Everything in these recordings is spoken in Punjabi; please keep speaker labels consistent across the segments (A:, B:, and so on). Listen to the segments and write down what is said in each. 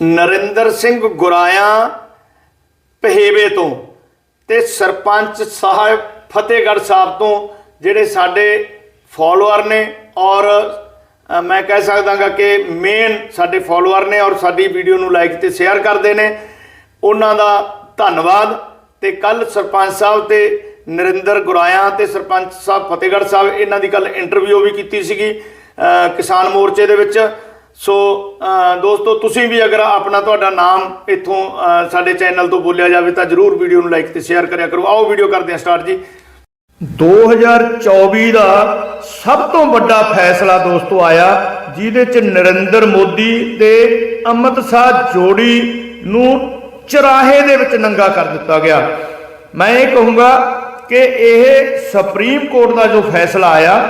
A: ਨਰਿੰਦਰ ਸਿੰਘ ਗੁਰਾਇਆ ਪਹੇਵੇ ਤੋਂ ਤੇ ਸਰਪੰਚ ਸਾਹਿਬ ਫਤਿਹਗੜ੍ਹ ਸਾਹਿਬ ਤੋਂ, ਜਿਹੜੇ ਸਾਡੇ ਫਾਲੋਅਰ ਨੇ ਔਰ ਮੈਂ ਕਹਿ ਸਕਦਾਗਾ ਕਿ ਮੇਨ ਸਾਡੇ ਫਾਲੋਅਰ ਨੇ ਔਰ ਸਾਡੀ ਵੀਡੀਓ ਨੂੰ ਲਾਈਕ ਤੇ ਸ਼ੇਅਰ ਕਰਦੇ ਨੇ। ਉਹਨਾਂ ਦਾ ਧੰਨਵਾਦ ਤੇ ਕੱਲ ਸਰਪੰਚ ਸਾਹਿਬ ਤੇ ਨਰਿੰਦਰ ਗੁਰਾਇਆ ਤੇ ਸਰਪੰਚ ਸਾਹਿਬ ਫਤਿਹਗੜ੍ਹ ਸਾਹਿਬ, ਇਹਨਾਂ ਦੀ ਕੱਲ ਇੰਟਰਵਿਊ ਵੀ ਕੀਤੀ ਸੀਗੀ ਕਿਸਾਨ ਮੋਰਚੇ ਦੇ ਵਿੱਚ। ਸੋ ਦੋਸਤੋ, ਤੁਸੀਂ ਵੀ ਅਗਰ ਆਪਣਾ ਤੁਹਾਡਾ ਨਾਮ ਇੱਥੋਂ ਸਾਡੇ ਚੈਨਲ ਤੋਂ ਬੋਲਿਆ ਜਾਵੇ ਤਾਂ ਜਰੂਰ ਵੀਡੀਓ ਨੂੰ ਲਾਈਕ ਤੇ ਸ਼ੇਅਰ ਕਰਿਆ ਕਰੋ। ਆਓ ਵੀਡੀਓ ਕਰਦੇ ਹਾਂ ਸਟਾਰਟ ਜੀ। 2024 ਦਾ ਸਭ ਤੋਂ ਵੱਡਾ ਫੈਸਲਾ ਦੋਸਤੋ ਆਇਆ, ਜਿਹਦੇ ਚ ਨਰਿੰਦਰ ਮੋਦੀ ਤੇ ਅਮਿਤ ਸ਼ਾਹ ਜੋੜੀ ਨੂੰ ਚਰਾਹੇ ਦੇ ਵਿੱਚ ਨੰਗਾ ਕਰ ਦਿੱਤਾ ਗਿਆ। ਮੈਂ ਇਹ ਕਹੂੰਗਾ ਕਿ ਇਹ ਸੁਪਰੀਮ ਕੋਰਟ ਦਾ ਜੋ ਫੈਸਲਾ ਆਇਆ,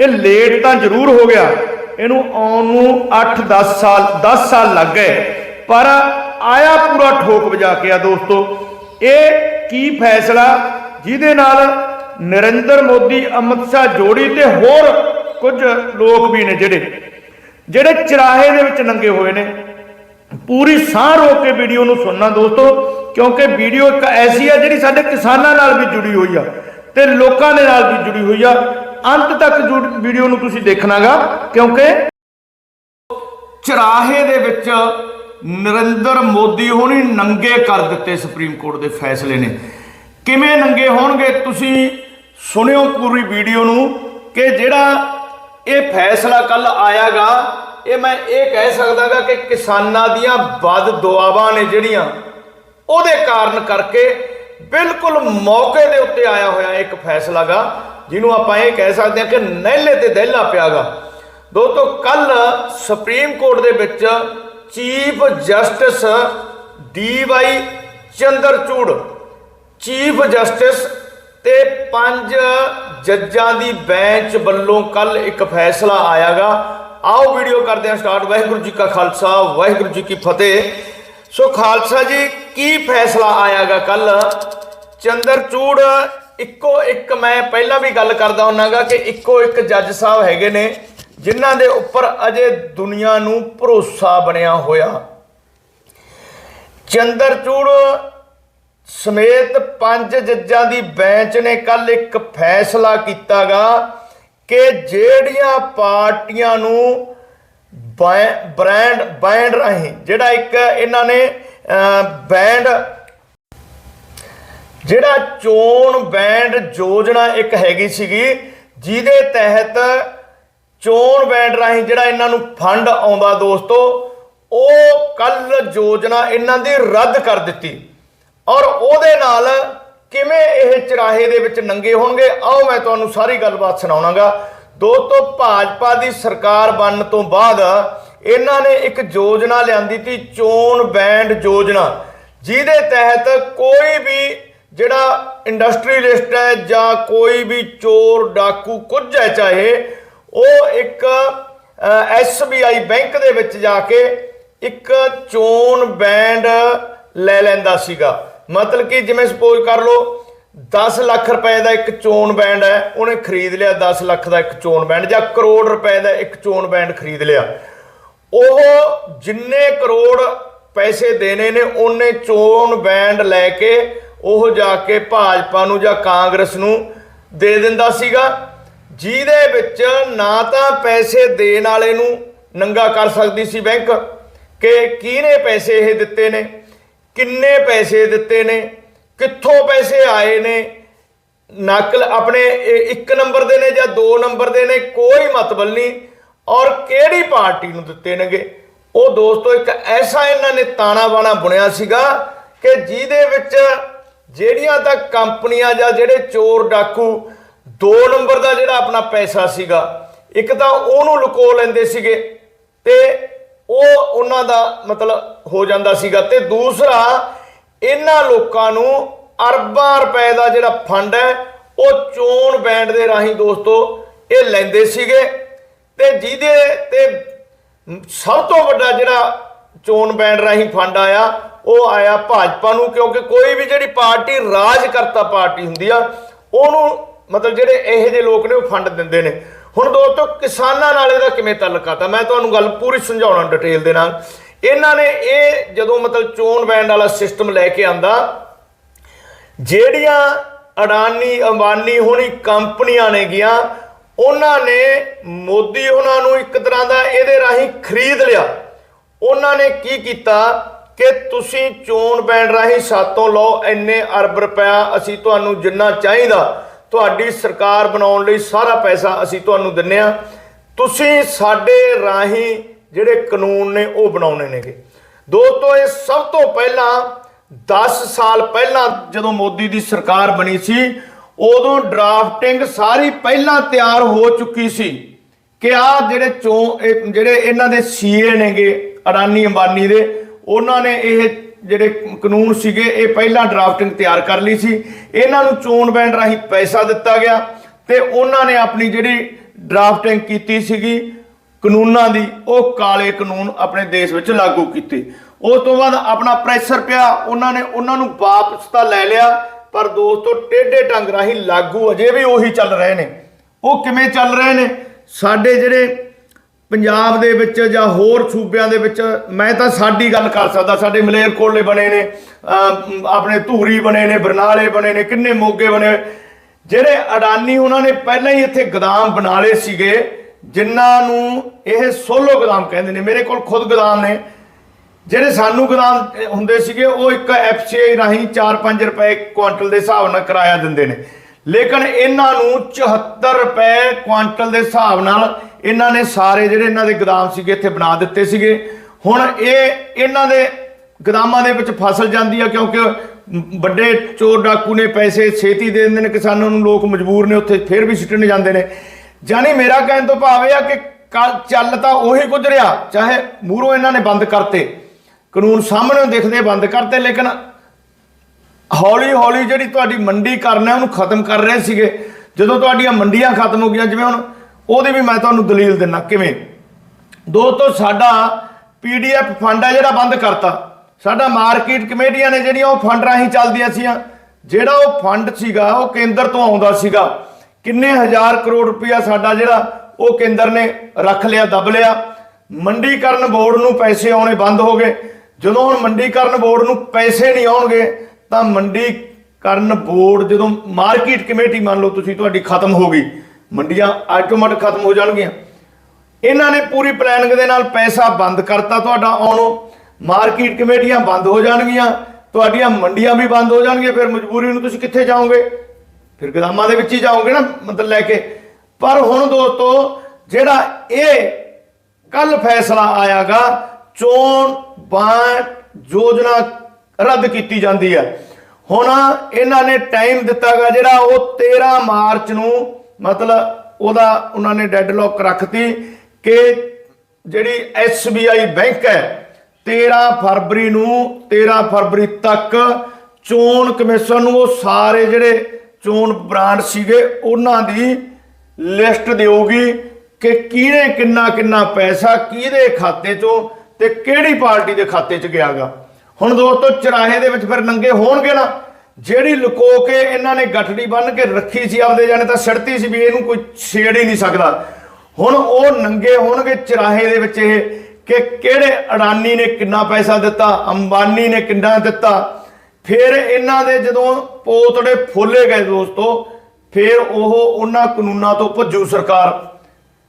A: ਇਹ ਲੇਟ ਤਾਂ ਜ਼ਰੂਰ ਹੋ ਗਿਆ ਇਹਨੂੰ ਆਉਣ ਨੂੰ 8-10 ਸਾਲ 10 ਸਾਲ ਲੱਗ ਗਏ। ਪਰ ਆਇਆ ਪੂਰਾ ਠੋਕ ਵਜਾ ਕੇ ਆ ਦੋਸਤੋ। ਇਹ ਕੀ ਫੈਸਲਾ? ਜਿਹਦੇ ਨਾਲ ਨਰਿੰਦਰ ਮੋਦੀ, ਅਮਿਤ ਸ਼ਾਹ ਜੋੜੀ ਤੇ ਹੋਰ ਕੁਝ ਲੋਕ ਵੀ ਨੇ ਜਿਹੜੇ ਜਿਹੜੇ ਚਰਾਹੇ ਦੇ ਵਿੱਚ ਨੰਗੇ ਹੋਏ ਨੇ। ਪੂਰੀ ਸਾਹ ਰੋਕ ਕੇ ਵੀਡੀਓ ਨੂੰ ਸੁਣਨਾ ਦੋਸਤੋ, ਕਿਉਂਕਿ ਵੀਡੀਓ ਇੱਕ ਐਸੀ ਆ ਜਿਹੜੀ ਸਾਡੇ ਕਿਸਾਨਾਂ ਨਾਲ ਵੀ ਜੁੜੀ ਹੋਈ ਆ ਤੇ ਲੋਕਾਂ ਦੇ ਨਾਲ ਵੀ ਜੁੜੀ ਹੋਈ ਆ। ਅੰਤ ਤੱਕ ਵੀਡੀਓ ਨੂੰ ਤੁਸੀਂ ਦੇਖਣਾਗਾ, ਕਿਉਂਕਿ ਚਰਾਹੇ ਦੇ ਵਿੱਚ ਨਰਿੰਦਰ ਮੋਦੀ ਹੋਣੀ ਨੰਗੇ ਕਰ ਦਿੱਤੇ ਸੁਪਰੀਮ ਕੋਰਟ ਦੇ ਫੈਸਲੇ ਨੇ। ਕਿਵੇਂ ਨੰਗੇ ਹੋਣਗੇ ਤੁਸੀਂ ਸੁਣਿਓ ਪੂਰੀ ਵੀਡੀਓ ਨੂੰ ਕਿ ਜਿਹੜਾ ਇਹ ਫੈਸਲਾ ਕੱਲ ਆਇਆਗਾ, ਇਹ ਮੈਂ ਇਹ ਕਹਿ ਸਕਦਾਗਾ ਕਿ ਕਿਸਾਨਾਂ ਦੀਆਂ ਵੱਧ ਦੁਆਵਾਂ ਨੇ ਜਿਹੜੀਆਂ, ਉਹਦੇ ਕਾਰਨ ਕਰਕੇ ਬਿਲਕੁਲ ਮੌਕੇ ਦੇ ਉੱਤੇ ਆਇਆ ਹੋਇਆ ਇੱਕ ਫੈਸਲਾਗਾ। ਜਿਹਨੂੰ ਆਪਾਂ ਇਹ ਕਹਿ ਸਕਦੇ ਹਾਂ ਕਿ ਨਹਿਲੇ ਤੇ ਦਹਿਲਾ ਪਿਆਗਾ। ਦੋਸਤੋ ਕੱਲ ਸੁਪਰੀਮ ਕੋਰਟ ਦੇ ਵਿੱਚ chief justice D Y Chandrachud chief justice ਤੇ ਪੰਜ ਜੱਜਾਂ ਦੀ ਬੈਂਚ ਵੱਲੋਂ ਕੱਲ ਇੱਕ ਫੈਸਲਾ ਆਇਆਗਾ। ਆਓ ਵੀਡੀਓ ਕਰਦੇ ਹਾਂ ਸਟਾਰਟ। ਵਾਹਿਗੁਰੂ ਜੀ ਕਾ ਖਾਲਸਾ, ਵਾਹਿਗੁਰੂ ਜੀ ਕੀ ਫਤਿਹ। ਸੋ ਖਾਲਸਾ ਜੀ, ਕੀ ਫੈਸਲਾ ਆਇਆਗਾ ਕੱਲ ਚੰਦਰਚੂੜ ਇੱਕੋ ਇੱਕ ਮੈਂ ਪਹਿਲਾਂ ਵੀ ਗੱਲ ਕਰਦਾ ਹੁੰਨਾਗਾ ਕਿ ਇੱਕੋ ਇੱਕ ਜੱਜ ਸਾਹਿਬ ਹੈਗੇ ਨੇ, ਜਿਨ੍ਹਾਂ ਦੇ ਉੱਪਰ ਅਜੇ ਦੁਨੀਆ ਨੂੰ ਭਰੋਸਾ ਬਣਿਆ ਹੋਇਆ। ਚੰਦਰਚੂੜ ਸਮੇਤ ਪੰਜ ਜੱਜਾਂ ਦੀ ਬੈਂਚ ਨੇ ਕੱਲ ਇੱਕ ਫੈਸਲਾ ਕੀਤਾਗਾ ਕਿ ਜਿਹੜੀਆਂ ਪਾਰਟੀਆਂ ਨੂੰ ਬੈ- ਬ੍ਰਾਂਡ, ਬੈਂਡ ਰਾਹੀਂ, ਜਿਹੜਾ ਇੱਕ ਇਹਨਾਂ ਨੇ ਬੈਂਡ ਜਿਹੜਾ ਚੋਣ ਬੈਂਡ ਯੋਜਨਾ ਇੱਕ ਹੈਗੀ ਸੀਗੀ, ਜਿਹਦੇ ਤਹਿਤ ਚੋਣ ਬੈਂਡ ਰਾਹੀਂ ਜਿਹੜਾ ਇਹਨਾਂ ਨੂੰ ਫੰਡ ਆਉਂਦਾ ਦੋਸਤੋ, ਉਹ ਕੱਲ ਯੋਜਨਾ ਇਹਨਾਂ ਦੀ ਰੱਦ ਕਰ ਦਿੱਤੀ। ਔਰ ਉਹਦੇ ਨਾਲ ਕਿਵੇਂ ਇਹ ਚਰਾਹੇ ਦੇ ਵਿੱਚ ਨੰਗੇ ਹੋਣਗੇ, ਆਓ ਮੈਂ ਤੁਹਾਨੂੰ ਸਾਰੀ ਗੱਲਬਾਤ ਸੁਣਾਉਣਾਗਾ। ਦੋਸਤੋ, ਭਾਜਪਾ ਦੀ ਸਰਕਾਰ ਬਣਨ ਤੋਂ ਬਾਅਦ ਇਹਨਾਂ ਨੇ ਇੱਕ ਯੋਜਨਾ ਲਿਆਂਦੀ ਸੀ ਚੋਣ ਬੈਂਡ ਯੋਜਨਾ, ਜਿਹਦੇ ਤਹਿਤ ਕੋਈ ਵੀ ਜਿਹੜਾ ਇੰਡਸਟਰੀਲਿਸਟ ਹੈ ਜਾਂ ਕੋਈ ਵੀ ਚੋਰ, ਡਾਕੂ ਕੁਝ ਹੈ ਚਾਹੇ, ਉਹ ਇੱਕ ਐਸਬੀਆਈ ਬੈਂਕ ਦੇ ਵਿੱਚ ਜਾ ਕੇ ਇੱਕ ਚੋਣ ਬੈਂਡ ਲੈ ਲੈਂਦਾ ਸੀਗਾ। ਮਤਲਬ ਕਿ ਜਿਵੇਂ ਸਪੋਜ਼ ਕਰ ਲਓ 10 ਲੱਖ ਰੁਪਏ ਦਾ ਇੱਕ ਚੋਣ ਬੈਂਡ ਹੈ, ਉਹਨੇ ਖਰੀਦ ਲਿਆ 10 ਲੱਖ ਦਾ ਇੱਕ ਚੋਣ ਬੈਂਡ, ਜਾਂ ਕਰੋੜ ਰੁਪਏ ਦਾ ਇੱਕ ਚੋਣ ਬੈਂਡ ਖਰੀਦ ਲਿਆ। ਉਹ ਜਿੰਨੇ ਕਰੋੜ ਪੈਸੇ ਦੇਣੇ ਨੇ, ਉਹਨੇ ਚੋਣ ਬੈਂਡ ਲੈ ਕੇ ਉਹ ਜਾ ਕੇ ਭਾਜਪਾ ਨੂੰ ਜਾਂ ਕਾਂਗਰਸ ਨੂੰ ਦੇ ਦਿੰਦਾ ਸੀਗਾ, ਜਿਹਦੇ ਵਿੱਚ ਨਾ ਤਾਂ ਪੈਸੇ ਦੇਣ ਵਾਲੇ ਨੂੰ ਨੰਗਾ ਕਰ ਸਕਦੀ ਸੀ ਬੈਂਕ। ਕਿ ਕਿਹਨੇ ਪੈਸੇ ਇਹ ਦਿੱਤੇ ਨੇ? ਕਿੰਨੇ ਪੈਸੇ ਦਿੱਤੇ ਨੇ? ਕਿੱਥੋਂ ਪੈਸੇ ਆਏ ਨੇ? ਨਕਲ ਆਪਣੇ ਇੱਕ ਨੰਬਰ ਦੇ ਨੇ ਜਾਂ ਦੋ ਨੰਬਰ ਦੇ ਨੇ, ਕੋਈ ਮਤਲਬ ਨਹੀਂ। ਔਰ ਕਿਹੜੀ ਪਾਰਟੀ ਨੂੰ ਦਿੱਤੇ ਨੇਗੇ? ਉਹ ਦੋਸਤੋ, ਇੱਕ ਐਸਾ ਇਹਨਾਂ ਨੇ ਤਾਣਾ ਬਾਣਾ ਬੁਣਿਆ ਸੀਗਾ ਕਿ ਜਿਹਦੇ ਵਿੱਚ ਜਿਹੜੀਆਂ ਤਾਂ ਕੰਪਨੀਆਂ ਜਾਂ ਜਿਹੜੇ ਚੋਰ ਡਾਕੂ, ਦੋ ਨੰਬਰ ਦਾ ਜਿਹੜਾ ਆਪਣਾ ਪੈਸਾ ਸੀਗਾ, ਇੱਕ ਤਾਂ ਉਹਨੂੰ ਲੁਕੋ ਲੈਂਦੇ ਸੀਗੇ ਤੇ ਉਹ ਉਹਨਾਂ ਦਾ ਮਤਲਬ ਹੋ ਜਾਂਦਾ ਸੀਗਾ ਤੇ ਦੂਸਰਾ, ਇਹਨਾਂ ਲੋਕਾਂ ਨੂੰ ਅਰਬਾਂ ਰੁਪਏ ਦਾ ਜਿਹੜਾ ਫੰਡ ਹੈ, ਉਹ ਚੋਣ ਬੈਂਡ ਦੇ ਰਾਹੀਂ ਦੋਸਤੋ ਇਹ ਲੈਂਦੇ ਸੀਗੇ ਤੇ ਜਿਹਦੇ ਤੇ ਸਭ ਤੋਂ ਵੱਡਾ ਜਿਹੜਾ ਚੋਣ ਬੈਂਡ ਰਾਹੀਂ ਫੰਡ ਆਇਆ ਉਹ ਆਇਆ ਭਾਜਪਾ ਨੂੰ, ਕਿਉਂਕਿ ਕੋਈ ਵੀ ਜਿਹੜੀ ਪਾਰਟੀ ਰਾਜਕਰਤਾ ਪਾਰਟੀ ਹੁੰਦੀ ਆ, ਉਹਨੂੰ ਮਤਲਬ ਜਿਹੜੇ ਇਹੋ ਜਿਹੇ ਲੋਕ ਨੇ ਉਹ ਫੰਡ ਦਿੰਦੇ ਨੇ। ਹੁਣ ਦੋਸਤੋ, ਕਿਸਾਨਾਂ ਨਾਲ ਇਹਦਾ ਕਿਵੇਂ ਤਾਲੁਕ ਆ ਮੈਂ ਤੁਹਾਨੂੰ ਗੱਲ ਪੂਰੀ ਸਮਝਾਉਣਾ ਡਿਟੇਲ ਦੇ ਨਾਲ। ਇਹਨਾਂ ਨੇ ਇਹ ਜਦੋਂ ਮਤਲਬ ਚੋਣ ਬੈਂਡ ਵਾਲਾ ਸਿਸਟਮ ਲੈ ਕੇ ਆਂਦਾ, ਜਿਹੜੀਆਂ ਅਡਾਨੀ, ਅੰਬਾਨੀ ਹੋਣੀ ਕੰਪਨੀਆਂ ਨੇ ਗਿਆ, ਉਹਨਾਂ ਨੇ ਮੋਦੀ ਉਹਨਾਂ ਨੂੰ ਇੱਕ ਤਰ੍ਹਾਂ ਦਾ ਇਹਦੇ ਰਾਹੀਂ ਖਰੀਦ ਲਿਆ। ਉਹਨਾਂ ਨੇ ਕੀ ਕੀਤਾ? ਕਿ ਤੁਸੀਂ ਚੋਣ ਬੈਂਡ ਰਾਹੀਂ ਸਾਤੋਂ ਲਓ, ਇੰਨੇ ਅਰਬ ਰੁਪਇਆ ਅਸੀਂ ਤੁਹਾਨੂੰ ਜਿੰਨਾ ਚਾਹੀਦਾ, ਤੁਹਾਡੀ ਸਰਕਾਰ ਬਣਾਉਣ ਲਈ ਸਾਰਾ ਪੈਸਾ ਅਸੀਂ ਤੁਹਾਨੂੰ ਦਿੰਨੇ ਆ। ਤੁਸੀਂ ਸਾਡੇ ਰਾਹੀਂ ਜਿਹੜੇ ਕਾਨੂੰਨ ਨੇ, ਉਹ ਬਣਾਉਣੇ ਨੇਗੇ। ਦੋਸਤੋ, ਇਹ ਸਭ ਤੋਂ ਪਹਿਲਾਂ 10 ਸਾਲ ਪਹਿਲਾਂ ਜਦੋਂ ਮੋਦੀ ਦੀ ਸਰਕਾਰ ਬਣੀ ਸੀ, ਉਦੋਂ ਡਰਾਫਟਿੰਗ ਸਾਰੀ ਪਹਿਲਾਂ ਤਿਆਰ ਹੋ ਚੁੱਕੀ ਸੀ ਕਿ ਆ ਜਿਹੜੇ ਚੋਂ ਜਿਹੜੇ ਇਹਨਾਂ ਦੇ ਸੀਏ ਨੇਗੇ, ਅਡਾਨੀ ਅੰਬਾਨੀ ਦੇ ਉਹਨਾਂ ਨੇ ਇਹ ਜਿਹੜੇ ਕਾਨੂੰਨ ਸੀਗੇ, ਇਹ ਪਹਿਲਾਂ ਡਰਾਫਟਿੰਗ ਤਿਆਰ ਕਰ ਲਈ ਸੀ। ਇਹਨਾਂ ਨੂੰ ਚੋਣ ਬੈਂਡ ਰਾਹੀਂ ਪੈਸਾ ਦਿੱਤਾ ਗਿਆ ਤੇ ਉਹਨਾਂ ਨੇ ਆਪਣੀ ਜਿਹੜੀ ਡਰਾਫਟਿੰਗ ਕੀਤੀ ਸੀਗੀ, ਕਾਨੂੰਨਾਂ ਦੀ, ਉਹ ਕਾਲੇ ਕਾਨੂੰਨ ਆਪਣੇ ਦੇਸ਼ ਵਿੱਚ ਲਾਗੂ ਕੀਤੇ। ਉਸ ਤੋਂ ਬਾਅਦ ਆਪਣਾ ਪ੍ਰੈਸ਼ਰ ਪਿਆ, ਉਹਨਾਂ ਨੇ ਉਹਨਾਂ ਨੂੰ ਵਾਪਸ ਤਾਂ ਲੈ ਲਿਆ, ਪਰ ਦੋਸਤੋ, ਟੇਢੇ ਢੰਗ ਰਾਹੀਂ ਲਾਗੂ ਅਜੇ ਵੀ ਉਹੀ ਚੱਲ ਰਹੇ ਨੇ। ਉਹ ਕਿਵੇਂ ਚੱਲ ਰਹੇ ਨੇ? ਸਾਡੇ ਜਿਹੜੇ ਪੰਜਾਬ ਦੇ ਵਿੱਚ ਜਾਂ ਹੋਰ ਸੂਬਿਆਂ ਦੇ ਵਿੱਚ ਮੈਂ ਤਾਂ ਸਾਡੀ ਗੱਲ ਕਰ ਸਕਦਾ, ਸਾਡੇ ਮਲੇਰ ਕੋਲੇ ਬਣੇ ਨੇ ਆਪਣੇ ਧੂਰੀ ਬਣੇ ਨੇ, ਬਰਨਾਲੇ ਬਣੇ ਨੇ, ਕਿੰਨੇ ਮੋਗੇ ਬਣੇ ਜਿਹੜੇ ਅਡਾਨੀ ਉਹਨਾਂ ਨੇ ਪਹਿਲਾਂ ਹੀ ਇੱਥੇ ਗਦਾਮ ਬਣਾ ਲਏ ਸੀਗੇ, ਜਿਨ੍ਹਾਂ ਨੂੰ ਇਹ ਸੋਲੋ ਗਦਾਮ ਕਹਿੰਦੇ ਨੇ, ਮੇਰੇ ਕੋਲ ਖੁਦ ਗਦਾਮ ਨੇ। ਜਿਹੜੇ ਸਾਨੂੰ ਗਦਾਮ ਹੁੰਦੇ ਸੀਗੇ, ਉਹ ਇੱਕ ਐਫਸੀਆਈ ਰਾਹੀਂ 4-5 ਰੁਪਏ ਕੁਇੰਟਲ ਦੇ ਹਿਸਾਬ ਨਾਲ ਕਿਰਾਇਆ ਦਿੰਦੇ ਨੇ। ਲੇਕਿਨ ਇਹਨਾਂ ਨੂੰ 74 ਰੁਪਏ ਕੁਆਂਟਲ ਦੇ ਹਿਸਾਬ ਨਾਲ ਇਹਨਾਂ ਨੇ ਸਾਰੇ ਜਿਹੜੇ ਇਹਨਾਂ ਦੇ ਗਦਾਮ ਸੀਗੇ ਇੱਥੇ ਬਣਾ ਦਿੱਤੇ ਸੀਗੇ। ਹੁਣ ਇਹ ਇਹਨਾਂ ਦੇ ਗਦਾਮਾਂ ਦੇ ਵਿੱਚ ਫਸਲ ਜਾਂਦੀ ਆ ਕਿਉਂਕਿ ਵੱਡੇ ਚੋਰ ਡਾਕੂ ਨੇ ਪੈਸੇ ਛੇਤੀ ਦੇ ਦਿੰਦੇ ਨੇ, ਕਿਸਾਨਾਂ ਨੂੰ ਲੋਕ ਮਜਬੂਰ ਨੇ, ਉੱਥੇ ਫਿਰ ਵੀ ਸਿੱਟਣ ਜਾਂਦੇ ਨੇ। ਜਾਨੀ ਮੇਰਾ ਕਹਿਣ ਤੋਂ ਭਾਵ ਇਹ ਆ ਕਿ ਕੱਲ ਚੱਲ ਤਾਂ ਉਹੀ ਕੁਝ ਰਿਹਾ, ਚਾਹੇ ਮੂਹਰੋਂ ਇਹਨਾਂ ਨੇ ਬੰਦ ਕਰਤੇ। ਕਾਨੂੰਨ ਸਾਹਮਣੇ ਦੇਖਦੇ ਬੰਦ ਕਰਤੇ, ਲੇਕਿਨ ਹੌਲੀ ਹੌਲੀ ਜਿਹੜੀ ਤੁਹਾਡੀ ਮੰਡੀ ਕਰਨਾ ਉਹਨੂੰ ਖਤਮ ਕਰ ਰਹੇ ਸੀਗੇ। ਜਦੋਂ ਤੁਹਾਡੀਆਂ ਮੰਡੀਆਂ ਖਤਮ ਹੋ ਗਈਆਂ, ਜਿਵੇਂ ਹੁਣ ਉਹਦੀ ਵੀ ਮੈਂ ਤੁਹਾਨੂੰ ਦਲੀਲ ਦਿੰਨਾ, ਕਿਵੇਂ? ਦੋਸਤੋ, ਸਾਡਾ ਪੀਡੀਐਫ ਫੰਡ ਹੈ ਜਿਹੜਾ ਬੰਦ ਕਰਤਾ। ਸਾਡਾ ਮਾਰਕੀਟ ਕਮੇਟੀਆਂ ਨੇ ਜਿਹੜੀਆਂ ਉਹ ਫੰਡ ਰਾਹੀਂ ਚੱਲਦੀਆਂ ਸੀਆਂ। ਜਿਹੜਾ ਉਹ ਫੰਡ ਸੀਗਾ, ਉਹ ਕੇਂਦਰ ਤੋਂ ਆਉਂਦਾ ਸੀਗਾ। ਕਿੰਨੇ ਹਜ਼ਾਰ ਕਰੋੜ ਰੁਪਇਆ ਸਾਡਾ ਜਿਹੜਾ ਉਹ ਕੇਂਦਰ ਨੇ ਰੱਖ ਲਿਆ, ਦਬ ਲਿਆ। ਮੰਡੀਕਰਨ ਬੋਰਡ ਨੂੰ ਪੈਸੇ ਆਉਣੇ ਬੰਦ ਹੋ ਗਏ। ਜਦੋਂ ਹੁਣ ਮੰਡੀਕਰਨ ਬੋਰਡ ਨੂੰ ਪੈਸੇ ਨਹੀਂ ਆਉਣਗੇ ਤਾਂ ਮੰਡੀਕਰਨ ਬੋਰਡ ਜਦੋਂ ਮਾਰਕੀਟ ਕਮੇਟੀ ਮੰਨ ਲਓ ਤੁਸੀਂ ਤੁਹਾਡੀ ਖਤਮ ਹੋ ਗਈ, ਮੰਡੀਆਂ ਆਟੋਮੈਟਿਕ ਖਤਮ ਹੋ ਜਾਣਗੀਆਂ। ਇਹਨਾਂ ਨੇ ਪੂਰੀ ਪਲੈਨਿੰਗ ਦੇ ਨਾਲ ਪੈਸਾ ਬੰਦ ਕਰਤਾ ਤੁਹਾਡਾ ਆਉਣੋਂ। ਮਾਰਕੀਟ ਕਮੇਟੀਆਂ ਬੰਦ ਹੋ ਜਾਣਗੀਆਂ, ਤੁਹਾਡੀਆਂ ਮੰਡੀਆਂ ਵੀ ਬੰਦ ਹੋ ਜਾਣਗੀਆਂ, ਫਿਰ ਮਜਬੂਰੀ ਨੂੰ ਤੁਸੀਂ ਕਿੱਥੇ ਜਾਓਗੇ? ਫਿਰ ਗਦਾਮਾਂ ਦੇ ਵਿੱਚ ਹੀ ਜਾਓਗੇ ਨਾ, ਮਤਲਬ ਲੈ ਕੇ। ਪਰ ਹੁਣ ਦੋਸਤੋ, ਜਿਹੜਾ ਇਹ ਕੱਲ ਫੈਸਲਾ ਆਇਆਗਾ ਚੋਣ ਬਾਂਡ ਯੋਜਨਾ ਰੱਦ ਕੀਤੀ ਜਾਂਦੀ ਹੈ। ਹੁਣ ਇਹਨਾਂ ਨੇ ਟਾਈਮ ਦਿੱਤਾਗਾ ਜਿਹੜਾ ਉਹ 13 ਮਾਰਚ ਨੂੰ ਮਤਲਬ ਉਹਦਾ ਉਹਨਾਂ ਨੇ ਡੈਡਲੌਕ ਰੱਖਤੀ ਕਿ ਜਿਹੜੀ SBI ਬੈਂਕ ਹੈ 13 ਫਰਵਰੀ ਨੂੰ 13 ਫਰਵਰੀ ਤੱਕ ਚੋਣ ਕਮਿਸ਼ਨ ਨੂੰ ਉਹ ਸਾਰੇ ਜਿਹੜੇ ਚੋਣ ਬ੍ਰਾਂਡ ਸੀਗੇ ਉਹਨਾਂ ਦੀ ਲਿਸਟ ਦੇਊਗੀ ਕਿ ਕਿਹਨੇ ਕਿੰਨਾ ਕਿੰਨਾ ਪੈਸਾ ਕਿਹਦੇ ਖਾਤੇ ਚੋਂ ਤੇ ਕਿਹੜੀ ਪਾਰਟੀ ਦੇ ਖਾਤੇ 'ਚ ਗਿਆਗਾ ਹੁਣ ਦੋਸਤੋ ਚਰਾਹੇ ਦੇ ਵਿੱਚ ਫਿਰ ਨੰਗੇ ਹੋਣਗੇ ਨਾ। ਜਿਹੜੀ ਲੁਕੋ ਕੇ ਇਹਨਾਂ ਨੇ ਗੱਠੜੀ ਬੰਨ ਕੇ ਰੱਖੀ ਸੀ ਆਪਦੇ ਜਾਣੇ ਤਾਂ ਸੜਤੀ ਸੀ ਵੀ ਇਹਨੂੰ ਕੋਈ ਛੇੜ ਹੀ ਨਹੀਂ ਸਕਦਾ। ਹੁਣ ਉਹ ਨੰਗੇ ਹੋਣਗੇ ਚਰਾਹੇ ਦੇ ਵਿੱਚ ਇਹ ਕਿ ਕਿਹੜੇ ਅਡਾਨੀ ਨੇ ਕਿੰਨਾ ਪੈਸਾ ਦਿੱਤਾ, ਅੰਬਾਨੀ ਨੇ ਕਿੰਨਾ ਦਿੱਤਾ। ਫਿਰ ਇਹਨਾਂ ਦੇ ਜਦੋਂ ਪੋਤੜੇ ਫੋਲੇ ਗਏ ਦੋਸਤੋ, ਫਿਰ ਉਹ ਉਹਨਾਂ ਕਾਨੂੰਨਾਂ ਤੋਂ ਭੱਜੂ ਸਰਕਾਰ।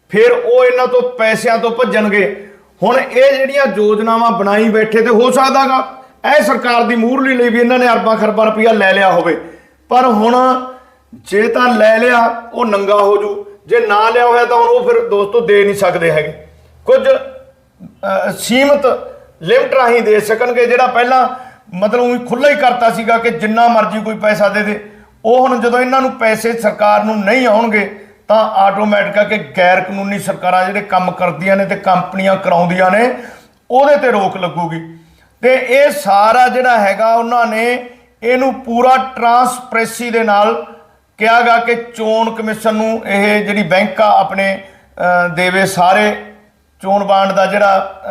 A: ਫਿਰ ਉਹ ਇਹਨਾਂ ਤੋਂ ਪੈਸਿਆਂ ਤੋਂ ਭੱਜਣਗੇ। ਹੁਣ ਇਹ ਜਿਹੜੀਆਂ ਯੋਜਨਾਵਾਂ ਬਣਾਈ ਬੈਠੇ ਤੇ ਹੋ ਸਕਦਾਗਾ। ਇਹ ਸਰਕਾਰ ਦੀ ਮੂਹਰਲੀ ਲਈ ਵੀ ਇਹਨਾਂ ਨੇ ਅਰਬਾਂ ਖਰਬਾਂ ਰੁਪਈਆ ਲੈ ਲਿਆ ਹੋਵੇ। ਪਰ ਹੁਣ ਜੇ ਤਾਂ ਲੈ ਲਿਆ ਉਹ ਨੰਗਾ ਹੋ ਜੂ। ਜੇ ਨਾ ਲਿਆ ਹੋਇਆ ਤਾਂ ਹੁਣ ਉਹ ਫਿਰ ਦੋਸਤੋ ਦੇ ਨਹੀਂ ਸਕਦੇ ਹੈਗੇ। ਕੁਝ ਅਹ, ਸੀਮਤ ਲਿਮਟ ਰਾਹੀਂ ਦੇ ਸਕਣਗੇ ਜਿਹੜਾ ਪਹਿਲਾਂ ਮਤਲਬ ਉਹ ਖੁੱਲਾ ਹੀ ਕਰਤਾ ਸੀਗਾ ਕਿ ਜਿੰਨਾ ਮਰਜ਼ੀ ਕੋਈ ਪੈਸਾ ਦੇ ਦੇ। ਉਹ ਹੁਣ ਜਦੋਂ ਇਹਨਾਂ ਨੂੰ ਪੈਸੇ ਸਰਕਾਰ ਨੂੰ ਨਹੀਂ ਆਉਣਗੇ ਤਾਂ ਆਟੋਮੈਟਿਕ ਆ ਕਿ ਗੈਰ ਕਾਨੂੰਨੀ ਸਰਕਾਰਾਂ ਜਿਹੜੇ ਕੰਮ ਕਰਦੀਆਂ ਨੇ ਤੇ ਕੰਪਨੀਆਂ ਕਰਾਉਂਦੀਆਂ ਨੇ ਉਹਦੇ ਤੇ ਰੋਕ ਲੱਗੂਗੀ। ਤੇ ਇਹ ਸਾਰਾ ਜਿਹੜਾ ਹੈਗਾ ਉਹਨਾਂ ਨੇ ਇਹਨੂੰ ਪੂਰਾ ਟਰਾਂਸਪਰੈਂਸੀ ਦੇ ਨਾਲ ਕਿਹਾਗਾ ਕਿ ਚੋਣ ਕਮਿਸ਼ਨ ਨੂੰ ਇਹ ਜਿਹੜੀ ਬੈਂਕ ਆ ਆਪਣੇ ਦੇਵੇ ਸਾਰੇ ਚੋਣ ਬਾਂਡ ਦਾ ਜਿਹੜਾ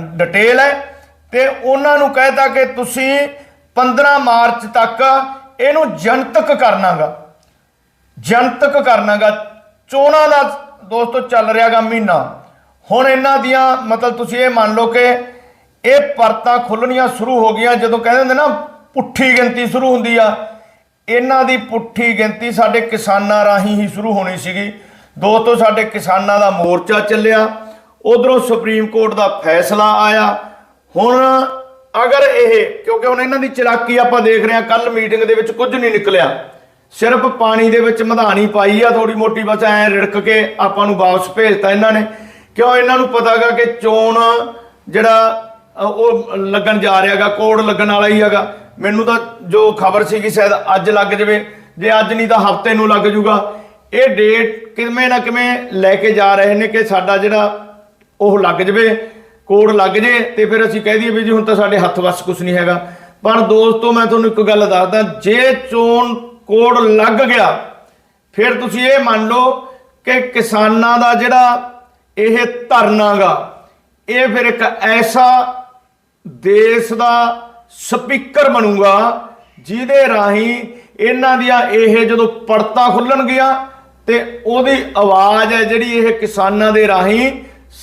A: ਡਿਟੇਲ ਹੈ। ਤੇ ਉਹਨਾਂ ਨੂੰ ਕਹਿਤਾ ਕਿ ਤੁਸੀਂ 15 ਮਾਰਚ ਤੱਕ ਇਹਨੂੰ ਜਨਤਕ ਕਰਨਾਗਾ। ਜਨਤਕ ਕਰਨਾਗਾ। ਚੋਣਾਂ ਦਾ ਦੋਸਤੋ ਚੱਲ ਰਿਹਾਗਾ ਮਹੀਨਾ। ਹੁਣ ਇਹਨਾਂ ਦੀਆਂ ਮਤਲਬ ਤੁਸੀਂ ਇਹ ਮੰਨ ਲਓ ਕਿ ਇਹ ਪਰਤਾਂ ਖੁੱਲਣੀਆਂ ਸ਼ੁਰੂ ਹੋ ਗਈਆਂ। ਜਦੋਂ ਕਹਿੰਦੇ ਹੁੰਦੇ ਨਾ, ਪੁੱਠੀ ਗਿਣਤੀ ਸ਼ੁਰੂ ਹੁੰਦੀ ਆ, ਇਹਨਾਂ ਦੀ ਪੁੱਠੀ ਗਿਣਤੀ ਸਾਡੇ ਕਿਸਾਨਾਂ ਰਾਹੀਂ ਹੀ ਸ਼ੁਰੂ ਹੋਣੀ ਸੀਗੀ। ਦੋਸਤੋ, ਸਾਡੇ ਕਿਸਾਨਾਂ ਦਾ ਮੋਰਚਾ ਚੱਲਿਆ। ਉਧਰੋਂ ਸੁਪਰੀਮ ਕੋਰਟ ਦਾ ਫੈਸਲਾ ਆਇਆ। ਹੁਣ ਅਗਰ ਇਹ, ਕਿਉਂਕਿ ਹੁਣ ਇਹਨਾਂ ਦੀ ਚਲਾਕੀ ਆਪਾਂ ਦੇਖ ਰਹੇ ਹਾਂ ਕੱਲ ਮੀਟਿੰਗ ਦੇ ਵਿੱਚ ਕੁਝ ਨਹੀਂ ਨਿਕਲਿਆ। ਸਿਰਫ ਪਾਣੀ ਦੇ ਵਿੱਚ ਮਧਾਣੀ ਪਾਈ ਆ ਥੋੜੀ ਮੋਟੀ, ਬਸ ਐ ਰਿੜਕ ਕੇ ਆਪਾਂ ਨੂੰ ਵਾਪਸ ਭੇਜਤਾ ਇਹਨਾਂ ਨੇ। ਕਿਉਂ? ਇਹਨਾਂ ਨੂੰ ਪਤਾਗਾ ਕਿ ਚੋਣ ਜਿਹੜਾ ਉਹ ਲੱਗਣ ਜਾ ਰਿਹਾਗਾ ਕੋਡ ਲੱਗਣ ਵਾਲਾ ਹੀ ਹੈਗਾ। ਮੈਨੂੰ ਤਾਂ ਜੋ ਖਬਰ ਸੀਗੀ ਸ਼ਾਇਦ ਅੱਜ ਲੱਗ ਜਵੇ, ਜੇ ਅੱਜ ਨਹੀਂ ਤਾਂ ਹਫ਼ਤੇ ਨੂੰ ਲੱਗ ਜੂਗਾ ਇਹ ਡੇਟ ਕਿਵੇਂ ਨਾ ਕਿਵੇਂ ਲੈ ਕੇ ਜਾ ਰਹੇ ਨੇ ਕਿ ਸਾਡਾ ਜਿਹੜਾ ਉਹ ਲੱਗ ਜਵੇ ਕੋਡ ਲੱਗ ਜੇ ਤੇ ਫਿਰ ਅਸੀਂ ਕਹਿ ਦਈਏ ਵੀ ਜੀ ਹੁਣ ਤਾਂ ਸਾਡੇ ਹੱਥ ਵੱਸ ਕੁਝ ਨਹੀਂ ਹੈਗਾ। ਪਰ ਦੋਸਤੋ, ਮੈਂ ਤੁਹਾਨੂੰ ਇੱਕ ਗੱਲ ਦੱਸਦਾ, ਜੇ ਚੋਣ ਕੋਡ ਲੱਗ ਗਿਆ, ਫਿਰ ਤੁਸੀਂ ਇਹ ਮੰਨ ਲਓ ਕਿ ਕਿਸਾਨਾਂ ਦਾ ਜਿਹੜਾ ਇਹ ਧਰਨਾਗਾ, ਇਹ ਫਿਰ ਇੱਕ ਐਸਾ ਦੇਸ਼ ਦਾ ਸਪੀਕਰ ਬਣੂਗਾ, ਜਿਹਦੇ ਰਾਹੀਂ ਇਹਨਾਂ ਦੀਆਂ ਇਹ ਜਦੋਂ ਪੜਤਾ ਖੁੱਲਣਗੀਆਂ ਤੇ ਉਹਦੀ ਆਵਾਜ਼ ਹੈ ਜਿਹੜੀ ਇਹ ਕਿਸਾਨਾਂ ਦੇ ਰਾਹੀਂ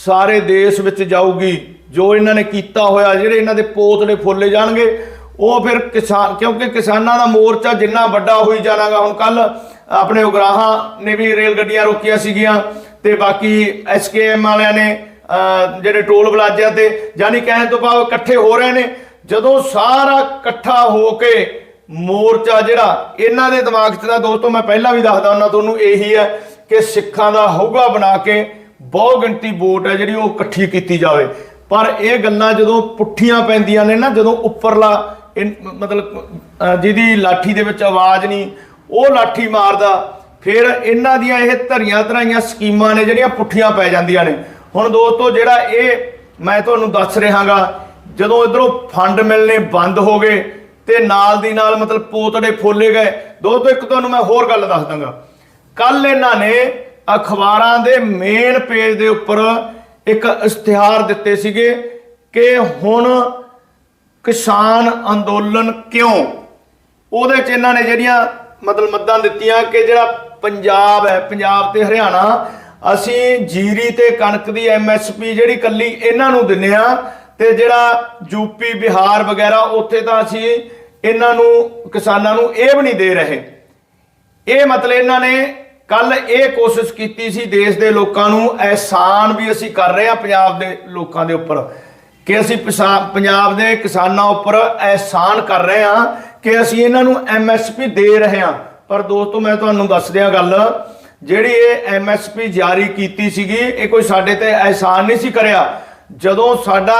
A: ਸਾਰੇ ਦੇਸ਼ ਵਿੱਚ ਜਾਊਗੀ। ਜੋ ਇਹਨਾਂ ਨੇ ਕੀਤਾ ਹੋਇਆ, ਜਿਹੜੇ ਇਹਨਾਂ ਦੇ ਪੋਤੜੇ ਫੋਲੇ ਜਾਣਗੇ, ਉਹ ਫਿਰ ਕਿਸਾਨ ਕਿਉਂਕਿ ਕਿਸਾਨਾਂ ਦਾ ਮੋਰਚਾ ਜਿੰਨਾ ਵੱਡਾ ਹੋਈ ਜਾਣਾਗਾ, ਹੁਣ ਕੱਲ ਆਪਣੇ ਉਗਰਾਹਾਂ ਨੇ ਵੀ ਰੇਲ ਗੱਡੀਆਂ ਰੋਕੀਆਂ ਸੀਗੀਆਂ ਤੇ ਬਾਕੀ ਐਸਕੇਐਮ ਵਾਲਿਆਂ ਨੇ ਜਿਹੜੇ ਟੋਲ ਪਲਾਜ਼ਿਆਂ ਤੇ ਯਾਨੀ ਕਹਿਣ ਤੋਂ ਭਾਵ ਇਕੱਠੇ ਹੋ ਰਹੇ ਨੇ, ਜਦੋਂ ਸਾਰਾ ਇਕੱਠਾ ਹੋ ਕੇ ਮੋਰਚਾ ਜਿਹੜਾ ਇਹਨਾਂ ਦੇ ਦਿਮਾਗ 'ਚ ਤਾਂ ਦੋਸਤੋ, ਮੈਂ ਪਹਿਲਾਂ ਵੀ ਦੱਸਦਾ ਹੁੰਦਾ ਤੁਹਾਨੂੰ, ਇਹੀ ਹੈ ਕਿ ਸਿੱਖਾਂ ਦਾ ਹੋਗਾ ਬਣਾ ਕੇ ਬਹੁ ਗਿਣਤੀ ਵੋਟ ਹੈ ਜਿਹੜੀ ਉਹ ਇਕੱਠੀ ਕੀਤੀ ਜਾਵੇ। ਪਰ ਇਹ ਗੱਲਾਂ ਜਦੋਂ ਪੁੱਠੀਆਂ ਪੈਂਦੀਆਂ ਨੇ ਨਾ, ਜਦੋਂ ਉੱਪਰਲਾ ਮਤਲਬ ਜਿਹਦੀ ਲਾਠੀ ਦੇ ਵਿੱਚ ਆਵਾਜ਼ ਨਹੀਂ, ਉਹ ਲਾਠੀ ਮਾਰਦਾ, ਫਿਰ ਇਹਨਾਂ ਦੀਆਂ ਇਹ ਧਰੀਆਂ ਧਰਾਈਆਂ ਸਕੀਮਾਂ ਨੇ ਜਿਹੜੀਆਂ ਪੁੱਠੀਆਂ ਪੈ ਜਾਂਦੀਆਂ ਨੇ। ਹੁਣ ਦੋਸਤੋ, ਜਿਹੜਾ ਇਹ ਮੈਂ ਤੁਹਾਨੂੰ ਦੱਸ ਰਿਹਾਗਾ, ਜਦੋਂ ਇਧਰੋਂ ਫੰਡ ਮਿਲਨੇ ਬੰਦ ਹੋ ਗਏ ਤੇ ਨਾਲ ਦੀ ਨਾਲ ਮਤਲਬ ਪੋਤੜੇ ਫੋਲੇ ਗਏ, ਦੋਸਤੋ, ਇੱਕ ਤੁਹਾਨੂੰ ਮੈਂ ਹੋਰ ਗੱਲ ਦੱਸ ਦਾਂਗਾ ਕੱਲ ਇਹਨਾਂ ਨੇ ਅਖਬਾਰਾਂ ਦੇ ਮੇਨ ਪੇਜ ਦੇ ਉੱਪਰ ਇੱਕ ਇਸ਼ਤਿਹਾਰ ਦਿੱਤੇ ਸੀਗੇ ਕਿ ਹੁਣ ਕਿਸਾਨ ਅੰਦੋਲਨ ਕਿਉਂ? ਉਹਦੇ ਚ ਇਹਨਾਂ ਨੇ ਜਿਹੜੀਆਂ ਮਤਲਬ ਮੱਦਾਂ ਦਿੱਤੀਆਂ ਕਿ ਜਿਹੜਾ ਪੰਜਾਬ ਹੈ, ਪੰਜਾਬ ਤੇ ਹਰਿਆਣਾ ਅਸੀਂ ਜੀਰੀ ਤੇ ਕਣਕ ਦੀ ਐਮਐਸਪੀ ਜਿਹੜੀ ਕੱਲੀ ਇਹਨਾਂ ਨੂੰ ਦਿੰਨੇ ਆ ਤੇ ਜਿਹੜਾ ਯੂਪੀ ਬਿਹਾਰ ਵਗੈਰਾ ਉੱਥੇ ਤਾਂ ਅਸੀਂ ਇਹਨਾਂ ਨੂੰ, ਕਿਸਾਨਾਂ ਨੂੰ ਇਹ ਵੀ ਨਹੀਂ ਦੇ ਰਹੇ। ਇਹ ਮਤਲਬ ਇਹਨਾਂ ਨੇ ਕੱਲ ਇਹ ਕੋਸ਼ਿਸ਼ ਕੀਤੀ ਸੀ ਦੇਸ਼ ਦੇ ਲੋਕਾਂ ਨੂੰ, ਅਹਿਸਾਨ ਵੀ ਅਸੀਂ ਕਰ ਰਹੇ ਹਾਂ ਪੰਜਾਬ ਦੇ ਲੋਕਾਂ ਦੇ ਉੱਪਰ, ਕਿ ਅਸੀਂ ਪਿਸਾ- ਪੰਜਾਬ ਦੇ ਕਿਸਾਨਾਂ ਉੱਪਰ ਅਹਿਸਾਨ ਕਰ ਰਹੇ ਹਾਂ ਕਿ ਅਸੀਂ ਇਹਨਾਂ ਨੂੰ ਐਮਐਸਪੀ ਦੇ ਰਹੇ ਹਾਂ ਪਰ ਦੋਸਤੋ, ਮੈਂ ਤੁਹਾਨੂੰ ਦੱਸ ਦਿਆਂ ਗੱਲ ਜਿਹੜੀ ਇਹ ਐਮਐਸਪੀ ਜਾਰੀ ਕੀਤੀ ਸੀਗੀ, ਇਹ ਕੋਈ ਸਾਡੇ ਤੇ ਅਹਿਸਾਨ ਨਹੀਂ ਸੀ ਕਰਿਆ। ਜਦੋਂ ਸਾਡਾ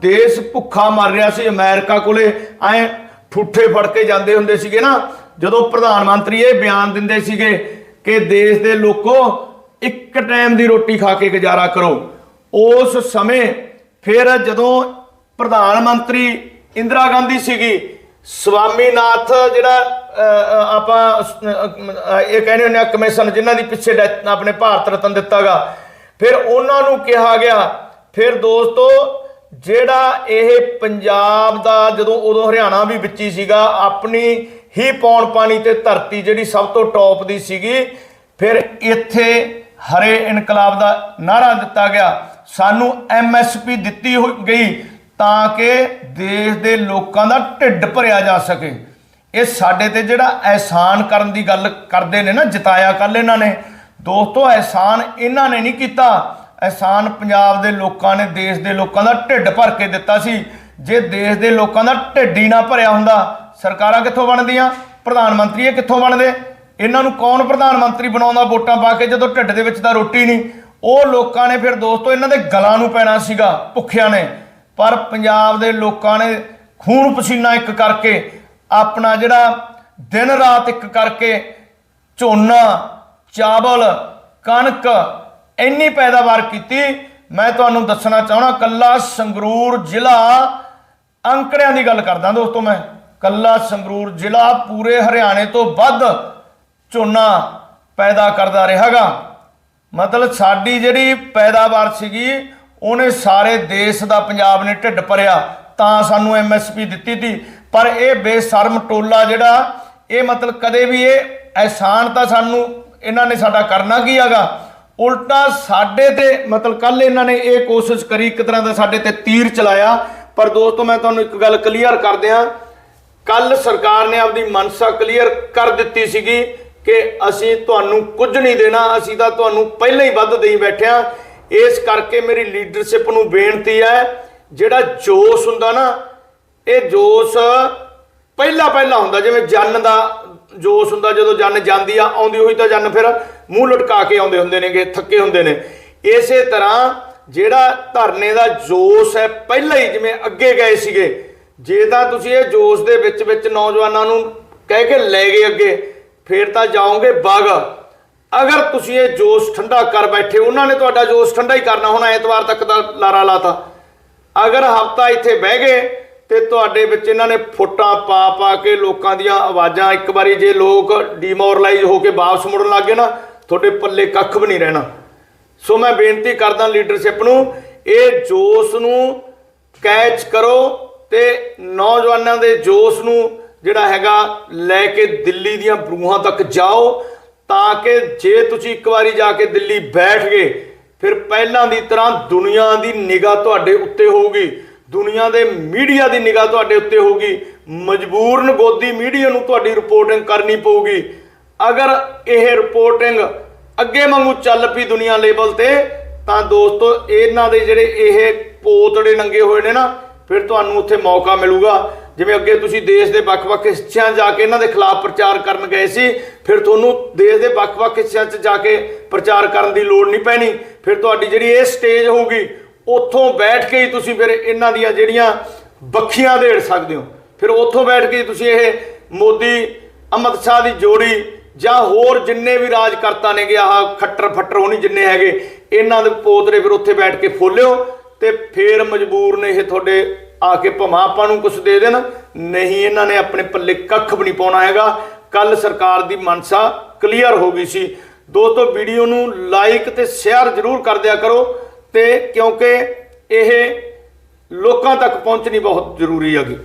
A: ਦੇਸ਼ ਭੁੱਖਾ ਮਰ ਰਿਹਾ ਸੀ ਅਮਰੀਕਾ ਕੋਲੇ, ਐ ਠੁੱਠੇ ਫੜ ਕੇ ਜਾਂਦੇ ਹੁੰਦੇ ਸੀਗੇ ਨਾ, ਜਦੋਂ ਪ੍ਰਧਾਨ ਮੰਤਰੀ ਇਹ ਬਿਆਨ ਦਿੰਦੇ ਸੀਗੇ ਕਿ ਦੇਸ਼ ਦੇ ਲੋਕੋ ਇੱਕ ਟਾਈਮ ਦੀ ਰੋਟੀ ਖਾ ਕੇ ਗੁਜ਼ਾਰਾ ਕਰੋ। ਉਸ ਸਮੇਂ ਫਿਰ ਜਦੋਂ ਪ੍ਰਧਾਨ ਮੰਤਰੀ ਇੰਦਰਾ ਗਾਂਧੀ ਸੀਗੀ ਸਵਾਮੀਨਾਥ ਜਿਹੜਾ ਆਪਾਂ ਇਹ ਕਹਿੰਦੇ ਹੁੰਦੇ ਆ ਕਮਿਸ਼ਨ ਜਿਨ੍ਹਾਂ ਦੀ ਪਿੱਛੇ ਡੈਥ- ਆਪਣੇ ਭਾਰਤ ਰਤਨ ਦਿੱਤਾਗਾ। ਫਿਰ ਉਹਨਾਂ ਨੂੰ ਕਿਹਾ ਗਿਆ, ਫਿਰ ਦੋਸਤੋ ਜਿਹੜਾ ਇਹ ਪੰਜਾਬ ਦਾ ਜਦੋਂ ਉਦੋਂ ਹਰਿਆਣਾ ਵੀ ਵਿੱਚ ਹੀ ਸੀਗਾ, ਆਪਣੀ ਹੀ ਪੌਣ ਪਾਣੀ ਤੇ ਧਰਤੀ ਜਿਹੜੀ ਸਭ ਤੋਂ ਟੌਪ ਦੀ ਸੀਗੀ, ਫਿਰ ਇੱਥੇ ਹਰੇ ਇਨਕਲਾਬ ਦਾ ਨਾਰਾ ਦਿੱਤਾ ਗਿਆ। ਸਾਨੂੰ ਐਮਐਸਪੀ ਦਿੱਤੀ ਹੋਈ ਗਈ ਤਾਂ ਕਿ ਦੇਸ਼ ਦੇ ਲੋਕਾਂ ਦਾ ਢਿੱਡ ਭਰਿਆ ਜਾ ਸਕੇ। ਇਹ ਸਾਡੇ ਤੇ ਜਿਹੜਾ ਅਹਿਸਾਨ ਕਰਨ ਦੀ ਗੱਲ ਕਰਦੇ ਨੇ ਨਾ, ਜਿਤਾਇਆ ਕੱਲ ਇਹਨਾਂ ਨੇ। ਦੋਸਤੋ, ਅਹਿਸਾਨ ਇਹਨਾਂ ਨੇ ਨਹੀਂ ਕੀਤਾ। ਅਹਿਸਾਨ ਪੰਜਾਬ ਦੇ ਲੋਕਾਂ ਨੇ ਦੇਸ਼ ਦੇ ਲੋਕਾਂ ਦਾ ਢਿੱਡ ਭਰ ਕੇ ਦਿੱਤਾ ਸੀ। ਜੇ ਦੇਸ਼ ਦੇ ਲੋਕਾਂ ਦਾ ਢਿੱਡ ਹੀ ਨਾ ਭਰਿਆ ਹੁੰਦਾ, ਸਰਕਾਰਾਂ ਕਿੱਥੋਂ ਬਣਦੀਆਂ? ਪ੍ਰਧਾਨ ਮੰਤਰੀ ਇਹ ਕਿੱਥੋਂ ਬਣਦੇ? ਇਹਨਾਂ ਨੂੰ ਕੌਣ ਪ੍ਰਧਾਨ ਮੰਤਰੀ ਬਣਾਉਂਦਾ ਵੋਟਾਂ ਪਾ ਕੇ ਜਦੋਂ ਢਿੱਡ ਦੇ ਵਿੱਚ ਤਾਂ ਰੋਟੀ ਨਹੀਂ? ਉਹ ਲੋਕਾਂ ਨੇ ਫਿਰ ਦੋਸਤੋ, ਇਹਨਾਂ ਦੇ ਗਲਾਂ ਨੂੰ ਪੈਣਾ ਸੀਗਾ, ਭੁੱਖਿਆਂ ਨੇ। ਪਰ ਪੰਜਾਬ ਦੇ ਲੋਕਾਂ ਨੇ ਖੂਨ ਪਸੀਨਾ ਇੱਕ ਕਰਕੇ, ਆਪਣਾ ਜਿਹੜਾ ਦਿਨ ਰਾਤ ਇੱਕ ਕਰਕੇ ਝੋਨਾ, ਚਾਵਲ, ਕਣਕ ਇੰਨੀ ਪੈਦਾਵਾਰ ਕੀਤੀ, ਮੈਂ ਤੁਹਾਨੂੰ ਦੱਸਣਾ ਚਾਹਣਾ ਕੱਲਾ ਸੰਗਰੂਰ ਜ਼ਿਲ੍ਹਾ ਅੰਕੜਿਆਂ ਦੀ ਗੱਲ ਕਰਦਾ ਦੋਸਤੋ ਮੈਂ। ਕੱਲਾ ਸੰਗਰੂਰ ਜ਼ਿਲ੍ਹਾ ਪੂਰੇ ਹਰਿਆਣੇ ਤੋਂ ਵੱਧ ਝੋਨਾ ਪੈਦਾ ਕਰਦਾ ਰਿਹਾਗਾ ਮਤਲਬ ਸਾਡੀ ਜਿਹੜੀ ਪੈਦਾਵਾਰ ਸੀਗੀ ਉਹਨੇ ਸਾਰੇ ਦੇਸ਼ ਦਾ ਪੰਜਾਬ ਨੇ ਢਿੱਡ ਭਰਿਆ, ਤਾਂ ਸਾਨੂੰ ਐਮਐਸਪੀ ਦਿੱਤੀ ਸੀ ਪਰ ਇਹ ਬੇਸ਼ਰਮ ਟੋਲਾ ਜਿਹੜਾ, ਇਹ ਮਤਲਬ ਕਦੇ ਵੀ ਇਹ ਅਹਿਸਾਨ ਤਾਂ ਸਾਨੂੰ ਇਹਨਾਂ ਨੇ ਸਾਡਾ ਕਰਨਾ ਕੀ ਹੈਗਾ? ਉਲਟਾ ਸਾਡੇ ਤੇ, ਮਤਲਬ ਕੱਲ ਇਹਨਾਂ ਨੇ ਇਹ ਕੋਸ਼ਿਸ਼ ਕਰੀ, ਇੱਕ ਤਰ੍ਹਾਂ ਦਾ ਸਾਡੇ ਤੇ ਤੀਰ ਚਲਾਇਆ। ਪਰ ਦੋਸਤੋ, ਮੈਂ ਤੁਹਾਨੂੰ ਇੱਕ ਗੱਲ ਕਲੀਅਰ ਕਰ ਦਿਆਂ। ਕੱਲ ਸਰਕਾਰ ਨੇ ਆਪਦੀ ਮਨਸਾ ਕਲੀਅਰ ਕਰ ਦਿੱਤੀ ਸੀਗੀ ਕਿ ਅਸੀਂ ਤੁਹਾਨੂੰ ਕੁਝ ਨਹੀਂ ਦੇਣਾ, ਅਸੀਂ ਤਾਂ ਤੁਹਾਨੂੰ ਪਹਿਲਾਂ ਹੀ ਵੱਧ ਦੇਈ ਬੈਠਿਆ ਇਸ ਕਰਕੇ ਮੇਰੀ ਲੀਡਰਸ਼ਿਪ ਨੂੰ ਬੇਨਤੀ ਹੈ, ਜਿਹੜਾ ਜੋਸ਼ ਹੁੰਦਾ ਨਾ, ਇਹ ਜੋਸ਼ ਪਹਿਲਾ ਪਹਿਲਾ ਹੁੰਦਾ, ਜਿਵੇਂ ਜੰਨ ਦਾ ਜੋਸ਼ ਹੁੰਦਾ, ਜਦੋਂ ਜੰਨ ਜਾਂਦੀ ਆ, ਆਉਂਦੀ ਹੋਈ ਤਾਂ ਜੰਨ ਫਿਰ ਮੂੰਹ ਲਟਕਾ ਕੇ ਆਉਂਦੇ ਹੁੰਦੇ ਨੇਗੇ, ਥੱਕੇ ਹੁੰਦੇ ਨੇ। ਇਸੇ ਤਰ੍ਹਾਂ ਜਿਹੜਾ ਧਰਨੇ ਦਾ ਜੋਸ਼ ਹੈ, ਪਹਿਲਾਂ ਹੀ ਜਿਵੇਂ ਅੱਗੇ ਗਏ ਸੀਗੇ, ਜੇ ਤਾਂ ਤੁਸੀਂ ਇਹ ਜੋਸ਼ ਦੇ ਵਿੱਚ ਵਿੱਚ ਨੌਜਵਾਨਾਂ ਨੂੰ ਕਹਿ ਕੇ ਲੈ ਗਏ ਅੱਗੇ, ਫੇਰ ਤਾਂ ਜਾਓਗੇ ਬਾਗ। ਅਗਰ ਤੁਸੀਂ ਇਹ ਜੋਸ਼ ਠੰਡਾ ਕਰ ਬੈਠੇ ਉਹਨਾਂ ਨੇ ਤੁਹਾਡਾ ਜੋਸ਼ ਠੰਡਾ ਹੀ ਕਰਨਾ ਹੋਣਾ, ਐਤਵਾਰ ਤੱਕ ਦਾ ਲਾਰਾ ਲਾਤਾ। ਅਗਰ ਹਫਤਾ ਇੱਥੇ ਬਹਿ ਗਏ ਤੇ ਤੁਹਾਡੇ ਵਿੱਚ ਇਹਨਾਂ ਨੇ ਫੁੱਟਾਂ ਪਾ ਪਾ ਕੇ ਲੋਕਾਂ ਦੀਆਂ ਆਵਾਜ਼ਾਂ, ਇੱਕ ਵਾਰੀ ਜੇ ਲੋਕ ਡੀਮੋਰਲਾਈਜ਼ ਹੋ ਕੇ ਵਾਪਸ ਮੁੜਨ ਲੱਗ ਗਏ ਨਾ, ਤੁਹਾਡੇ ਪੱਲੇ ਕੱਖ ਵੀ ਨਹੀਂ ਰਹਿਣਾ। ਸੋ ਮੈਂ ਬੇਨਤੀ ਕਰਦਾ ਲੀਡਰਸ਼ਿਪ ਨੂੰ, ਇਹ ਜੋਸ਼ ਨੂੰ ਕੈਚ ਕਰੋ ਤੇ ਨੌਜਵਾਨਾਂ ਦੇ ਜੋਸ਼ ਨੂੰ ਜਿਹੜਾ ਹੈਗਾ ਲੈ ਕੇ ਦਿੱਲੀ ਦੀਆਂ ਬਰੂਹਾਂ ਤੱਕ ਜਾਓ। ਤਾਂ ਕਿ ਜੇ ਤੁਸੀਂ ਇੱਕ ਵਾਰੀ ਜਾ ਕੇ ਦਿੱਲੀ ਬੈਠ ਗਏ, ਫਿਰ ਪਹਿਲਾਂ ਦੀ ਤਰ੍ਹਾਂ ਦੁਨੀਆ ਦੀ ਨਿਗਾਹ ਤੁਹਾਡੇ ਉੱਤੇ ਹੋਊਗੀ। ਦੁਨੀਆ ਦੇ ਮੀਡੀਆ ਦੀ ਨਿਗਾਹ ਤੁਹਾਡੇ ਉੱਤੇ ਹੋਊਗੀ। ਮਜਬੂਰਨ ਗੋਦੀ ਮੀਡੀਆ ਨੂੰ ਤੁਹਾਡੀ ਰਿਪੋਰਟਿੰਗ ਕਰਨੀ ਪਊਗੀ। ਅਗਰ ਇਹ ਰਿਪੋਰਟਿੰਗ ਅੱਗੇ ਵਾਂਗੂ ਚੱਲ ਪਈ ਦੁਨੀਆ ਲੈਵਲ ਤੇ, ਤਾਂ ਦੋਸਤੋ, ਇਹਨਾਂ ਦੇ ਜਿਹੜੇ ਇਹ ਪੋਤੜੇ ਨੰਗੇ ਹੋਏ ਨੇ ਨਾ ਫਿਰ ਤੁਹਾਨੂੰ ਉੱਥੇ ਮੌਕਾ ਮਿਲੂਗਾ। ਜਿਵੇਂ ਅੱਗੇ ਤੁਸੀਂ ਦੇਸ਼ ਦੇ ਵੱਖ-ਵੱਖ ਹਿੱਸਿਆਂ ਜਾ ਕੇ ਇਹਨਾਂ ਦੇ ਖਿਲਾਫ ਪ੍ਰਚਾਰ ਕਰਨ ਗਏ ਸੀ, ਫਿਰ ਤੁਹਾਨੂੰ ਦੇਸ਼ ਦੇ ਵੱਖ-ਵੱਖ ਹਿੱਸਿਆਂ 'ਚ ਜਾ ਕੇ ਪ੍ਰਚਾਰ ਕਰਨ ਦੀ ਲੋੜ ਨਹੀਂ ਪੈਣੀ। ਫਿਰ ਤੁਹਾਡੀ ਜਿਹੜੀ ਇਹ ਸਟੇਜ ਹੋਊਗੀ, ਉੱਥੋਂ ਬੈਠ ਕੇ ਹੀ ਤੁਸੀਂ ਫਿਰ ਇਹਨਾਂ ਦੀਆਂ ਜਿਹੜੀਆਂ ਬੱਖੀਆਂ ਦੇੜ ਸਕਦੇ ਹੋ। ਫਿਰ ਉੱਥੋਂ ਬੈਠ ਕੇ ਤੁਸੀਂ ਇਹ ਮੋਦੀ, ਅਮਿਤ ਸ਼ਾਹ ਦੀ ਜੋੜੀ ਜਾਂ ਹੋਰ ਜਿੰਨੇ ਵੀ ਰਾਜਕਰਤਾ ਨੇਗੇ, ਆਹ ਖੱਟਰ ਫੱਟਰ ਹੋਣੀ ਜਿੰਨੇ ਹੈਗੇ, ਇਹਨਾਂ ਦੇ ਪੋਤਰੇ ਫਿਰ ਉੱਥੇ ਬੈਠ ਕੇ ਫੋਲਿਓ। ਤੇ ਫੇਰ ਮਜਬੂਰ ਨੇ ਇਹ ਤੁਹਾਡੇ ਆ ਕੇ ਭਮਾ ਆਪਾਂ ਨੂੰ ਕੁਝ ਦੇ ਦੇਣ। ਨਹੀਂ, ਇਹਨਾਂ ਨੇ ਆਪਣੇ ਪੱਲੇ ਕੱਖ ਵੀ ਨਹੀਂ ਪਾਉਣਾ ਹੈਗਾ। ਕੱਲ ਸਰਕਾਰ ਦੀ ਮਨਸਾ ਕਲੀਅਰ ਹੋ ਗਈ ਸੀ। ਦੋਸਤੋ, ਵੀਡੀਓ ਨੂੰ ਲਾਈਕ ਤੇ ਸ਼ੇਅਰ ਜ਼ਰੂਰ ਕਰ ਦਿਆ ਕਰੋ ਤੇ ਕਿਉਂਕਿ ਇਹ ਲੋਕਾਂ ਤੱਕ ਪਹੁੰਚਣੀ ਬਹੁਤ ਜ਼ਰੂਰੀ ਹੈਗੀ।